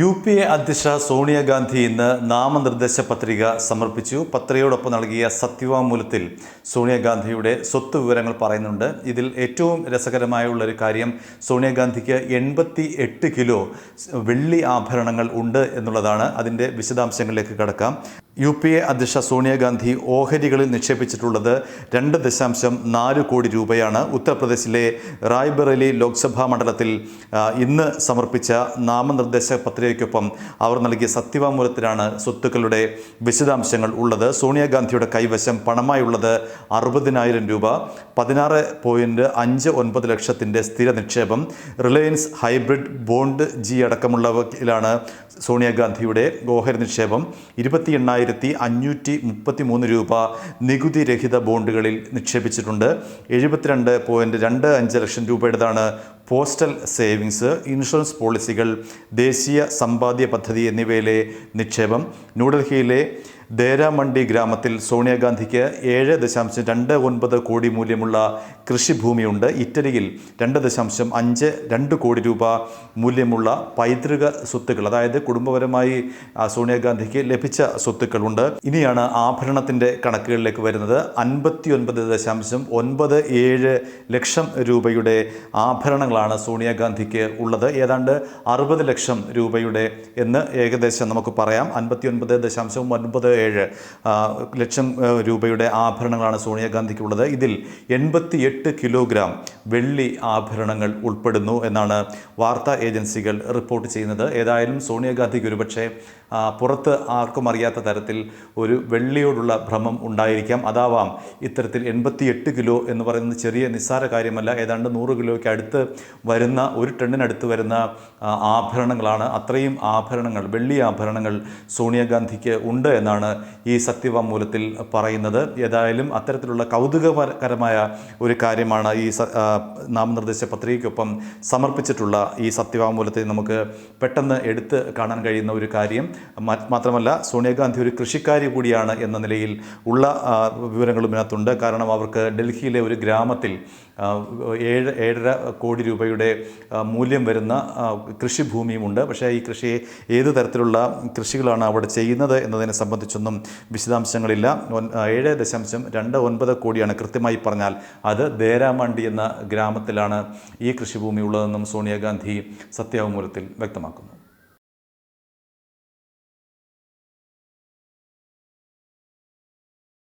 U P A അധ്യക്ഷ സോണിയാഗാന്ധി ഇന്ന് നാമനിർദ്ദേശ പത്രിക സമർപ്പിച്ചു. പത്രികയോടൊപ്പം നൽകിയ സത്യവാങ്മൂലത്തിൽ സോണിയാഗാന്ധിയുടെ സ്വത്ത് വിവരങ്ങൾ പറയുന്നുണ്ട്. ഇതിൽ ഏറ്റവും രസകരമായുള്ള ഒരു കാര്യം സോണിയാഗാന്ധിക്ക് എൺപത്തി എട്ട് കിലോ വെള്ളി ആഭരണങ്ങൾ ഉണ്ട് എന്നുള്ളതാണ്. അതിന്റെ വിശദാംശങ്ങളിലേക്ക് കടക്കാം. യു പി എ അധ്യക്ഷ സോണിയാഗാന്ധി ഓഹരികളിൽ നിക്ഷേപിച്ചിട്ടുള്ളത് രണ്ട് ദശാംശം നാല് കോടി രൂപയാണ്. ഉത്തർപ്രദേശിലെ റായ്ബറേലി ലോക്സഭാ മണ്ഡലത്തിൽ ഇന്ന് സമർപ്പിച്ച നാമനിർദ്ദേശ പത്രികയ്ക്കൊപ്പം അവർ നൽകിയ സത്യവാങ്മൂലത്തിലാണ് സ്വത്തുക്കളുടെ വിശദാംശങ്ങൾ ഉള്ളത്. സോണിയാഗാന്ധിയുടെ കൈവശം പണമായുള്ളത് അറുപതിനായിരം രൂപ പതിനാറ് പോയിന്റ് അഞ്ച് ഒൻപത് ലക്ഷത്തിന്റെ സ്ഥിര നിക്ഷേപം. റിലയൻസ് ഹൈബ്രിഡ് ബോണ്ട് ജി അടക്കമുള്ളവയിലാണ് സോണിയാഗാന്ധിയുടെ ഓഹരി നിക്ഷേപം. ഇരുപത്തി എണ്ണായിരത്തി അഞ്ഞൂറ്റി മുപ്പത്തി മൂന്ന് രൂപ നികുതി രഹിത ബോണ്ടുകളിൽ നിക്ഷേപിച്ചിട്ടുണ്ട്. എഴുപത്തിരണ്ട് പോയിന്റ് രണ്ട് അഞ്ച് ലക്ഷം രൂപയുടേതാണ് പോസ്റ്റൽ സേവിങ്സ് ഇൻഷുറൻസ് പോളിസികൾ ദേശീയ സമ്പാദ്യ പദ്ധതി എന്നിവയിലെ നിക്ഷേപം. ന്യൂഡൽഹിയിലെ ദേരാമണ്ഡി ഗ്രാമത്തിൽ സോണിയാഗാന്ധിക്ക് ഏഴ് ദശാംശം രണ്ട് ഒൻപത് കോടി മൂല്യമുള്ള കൃഷിഭൂമിയുണ്ട്. ഇറ്റലിയിൽ രണ്ട് ദശാംശം അഞ്ച് രണ്ട് കോടി രൂപ മൂല്യമുള്ള പൈതൃക സ്വത്തുക്കൾ അതായത് കുടുംബപരമായി സോണിയാഗാന്ധിക്ക് ലഭിച്ച സ്വത്തുക്കളുണ്ട്. ഇനിയാണ് ആഭരണത്തിന്റെ കണക്കുകളിലേക്ക് വരുന്നത്. അൻപത്തി ഒൻപത് ദശാംശം ഒൻപത് ഏഴ് ലക്ഷം രൂപയുടെ ആഭരണങ്ങളാണ് സോണിയാഗാന്ധിക്ക് ഉള്ളത്. ഏതാണ്ട് അറുപത് ലക്ഷം രൂപയുടെ എന്ന് ഏകദേശം നമുക്ക് പറയാം. അൻപത്തി ഒൻപത് ദശാംശം ഒൻപത് ഏഴ് ലക്ഷം രൂപയുടെ ആഭരണങ്ങളാണ് സോണിയാഗാന്ധിക്കുള്ളത് ഇതിൽ എൺപത്തി എട്ട് കിലോഗ്രാം വെള്ളി ആഭരണങ്ങൾ ഉൾപ്പെടുന്നു എന്നാണ് വാർത്താ ഏജൻസികൾ റിപ്പോർട്ട് ചെയ്യുന്നത്. ഏതായാലും സോണിയാഗാന്ധിക്ക് ഒരുപക്ഷെ പുറത്ത് ആർക്കും അറിയാത്ത തരത്തിൽ ഒരു വെള്ളിയോടുള്ള ഭ്രമം ഉണ്ടായിരിക്കാം. അതാവാം ഇത്തരത്തിൽ എൺപത്തി എട്ട് കിലോ എന്ന് പറയുന്നത് ചെറിയ നിസ്സാര കാര്യമല്ല. ഏതാണ്ട് നൂറ് കിലോയ്ക്ക് അടുത്ത് വരുന്ന ഒരു ടണ്ണിനടുത്ത് വരുന്ന ആഭരണങ്ങളാണ്. അത്രയും ആഭരണങ്ങൾ വെള്ളി ആഭരണങ്ങൾ സോണിയാഗാന്ധിക്ക് ഉണ്ട് എന്നാണ് ഈ സത്യവാങ്മൂലത്തിൽ പറയുന്നത്. ഏതായാലും അത്തരത്തിലുള്ള കൗതുകകരമായ ഒരു കാര്യമാണ് ഈ നാമനിർദ്ദേശ പത്രികയ്ക്കൊപ്പം സമർപ്പിച്ചിട്ടുള്ള ഈ സത്യവാങ്മൂലത്തെ നമുക്ക് പെട്ടെന്ന് എടുത്ത് കാണാൻ കഴിയുന്ന ഒരു കാര്യം. മാത്രമല്ല സോണിയാഗാന്ധി ഒരു കൃഷിക്കാരി കൂടിയാണ് എന്ന നിലയിൽ ഉള്ള വിവരങ്ങളും ഇതിനകത്തുണ്ട്. കാരണം അവർക്ക് ഡൽഹിയിലെ ഒരു ഗ്രാമത്തിൽ ഏഴ് ഏഴര കോടി രൂപയുടെ മൂല്യം വരുന്ന കൃഷി കൃഷിഭൂമിയുമുണ്ട്. പക്ഷേ ഈ കൃഷിയെ ഏത് തരത്തിലുള്ള കൃഷികളാണ് അവിടെ ചെയ്യുന്നത് എന്നതിനെ സംബന്ധിച്ചൊന്നും വിശദാംശങ്ങളില്ല. ഏഴ് ദശാംശം രണ്ട് ഒൻപത് കോടിയാണ് കൃത്യമായി പറഞ്ഞാൽ അത് ദേരാമണ്ടി എന്ന ഗ്രാമത്തിലാണ് ഈ കൃഷിഭൂമി ഉള്ളതെന്നും സോണിയാഗാന്ധി സത്യാവമൂലത്തിൽ വ്യക്തമാക്കുന്നു.